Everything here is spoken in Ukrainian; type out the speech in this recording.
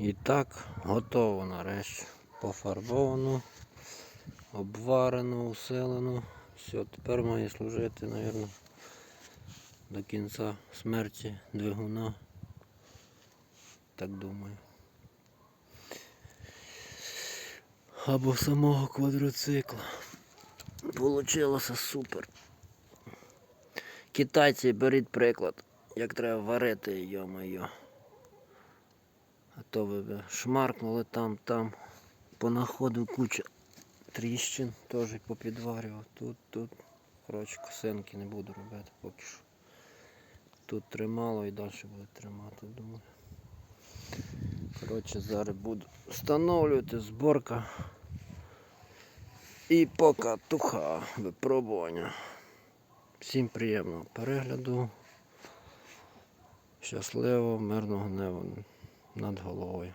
І так, готово нарешті. Пофарбовано, обварено, уселено. Все, тепер має служити, мабуть, до кінця смерті двигуна. Так думаю. Або самого квадроцикла. Получилося супер. Китайці, беріть приклад, як треба варити, йо-моє. То ви б шмаркнули там, там, понаходив куча тріщин, теж попідварював. Тут, тут. Коротше, косинки не буду робити поки що. Тут тримало і далі буде тримати, думаю. Коротше, зараз буду встановлювати зборка. І покатуха випробування. Всім приємного перегляду. Щасливо, мирного неба над головою.